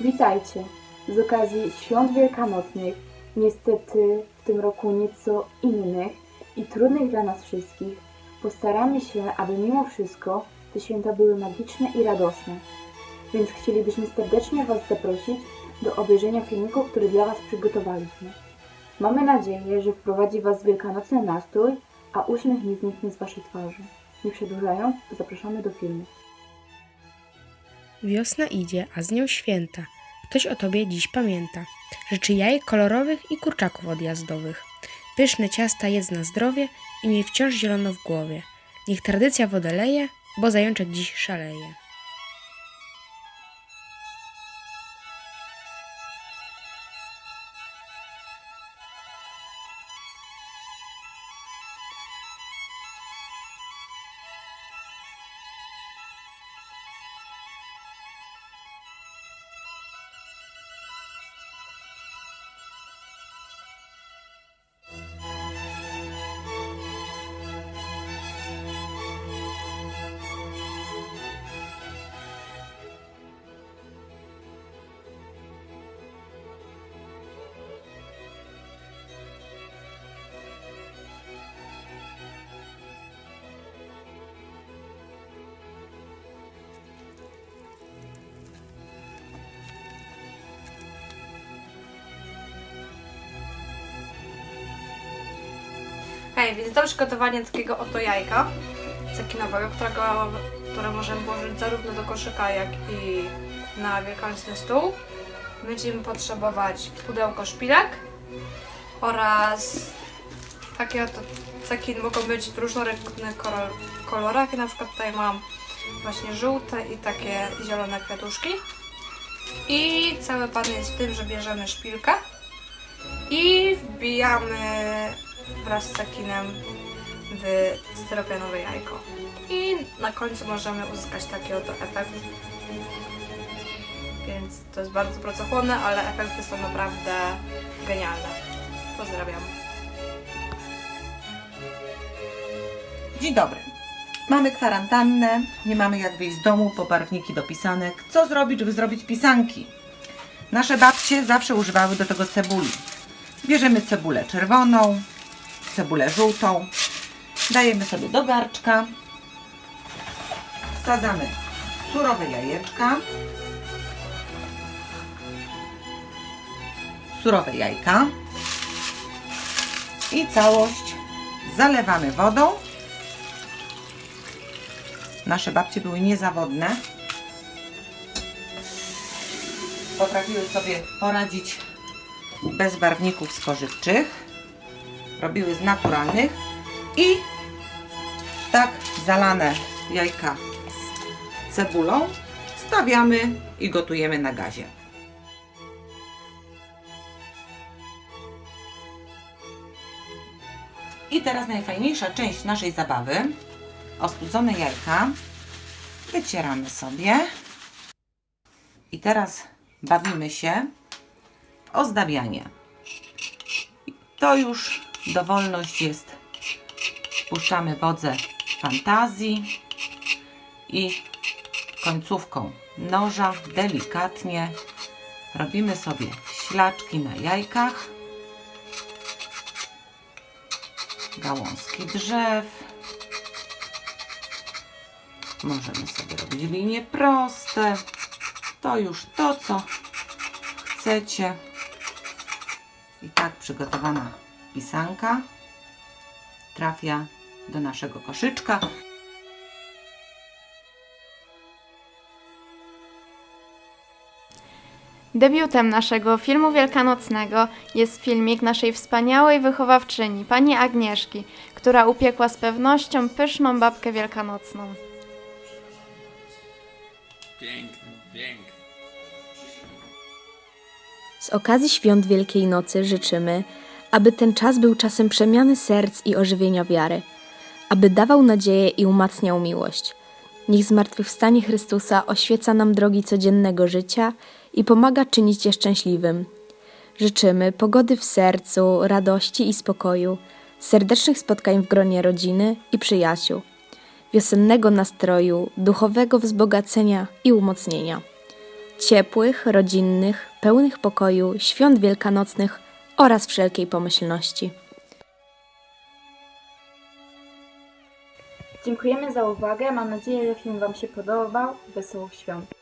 Witajcie! Z okazji świąt wielkanocnych, niestety w tym roku nieco innych i trudnych dla nas wszystkich, postaramy się, aby mimo wszystko te święta były magiczne i radosne. Więc chcielibyśmy serdecznie Was zaprosić do obejrzenia filmiku, który dla Was przygotowaliśmy. Mamy nadzieję, że wprowadzi Was wielkanocny nastrój, a uśmiech nie zniknie z Waszej twarzy. Nie przedłużając, zapraszamy do filmu. Wiosna idzie, a z nią święta. Ktoś o tobie dziś pamięta. Życzy jajek kolorowych i kurczaków odjazdowych. Pyszne ciasta jedz na zdrowie i miej wciąż zielono w głowie. Niech tradycja wodę leje, bo zajączek dziś szaleje. Hej, więc do przygotowania takiego oto jajka cekinowego, którego, które możemy włożyć zarówno do koszyka, jak i na wielkanocny stół. Będziemy potrzebować pudełko szpilek oraz takie oto cekiny mogą być w różnorodnych kolor- kolorach. Ja na przykład tutaj mam właśnie żółte i takie zielone kwiatuszki. I cały pan jest w tym, że bierzemy szpilkę i wbijamy wraz z cekinem w styropianowe jajko. I na końcu możemy uzyskać taki oto efekt. Więc to jest bardzo pracochłonne, ale efekty są naprawdę genialne. Pozdrawiam. Dzień dobry. Mamy kwarantannę, nie mamy jak wyjść z domu, po barwniki do pisanek. Co zrobić, żeby zrobić pisanki? Nasze babcie zawsze używały do tego cebuli. Bierzemy cebulę czerwoną, cebulę żółtą, dajemy sobie do garczka, wsadzamy surowe jajeczka, surowe jajka. I całość zalewamy wodą. Nasze babcie były niezawodne. Potrafiły sobie poradzić bez barwników spożywczych. Robiły z naturalnych i tak zalane jajka z cebulą stawiamy i gotujemy na gazie. I teraz najfajniejsza część naszej zabawy ostudzone jajka wycieramy sobie i teraz bawimy się w ozdabianie. To już dowolność jest. Puszczamy wodze fantazji i końcówką noża delikatnie robimy sobie ślaczki na jajkach, gałązki drzew. Możemy sobie robić linie proste. To już to, co chcecie. I tak przygotowana pisanka trafia do naszego koszyczka. Debiutem naszego filmu wielkanocnego jest filmik naszej wspaniałej wychowawczyni, pani Agnieszki, która upiekła z pewnością pyszną babkę wielkanocną. Piękny, piękny. Z okazji świąt Wielkiej Nocy życzymy, aby ten czas był czasem przemiany serc i ożywienia wiary, aby dawał nadzieję i umacniał miłość. Niech zmartwychwstanie Chrystusa oświeca nam drogi codziennego życia i pomaga czynić je szczęśliwym. Życzymy pogody w sercu, radości i spokoju, serdecznych spotkań w gronie rodziny i przyjaciół, wiosennego nastroju, duchowego wzbogacenia i umocnienia. ciepłych, rodzinnych, pełnych pokoju, świąt wielkanocnych oraz wszelkiej pomyślności. Dziękujemy za uwagę. Mam nadzieję, że film Wam się podobał. Wesołych świąt.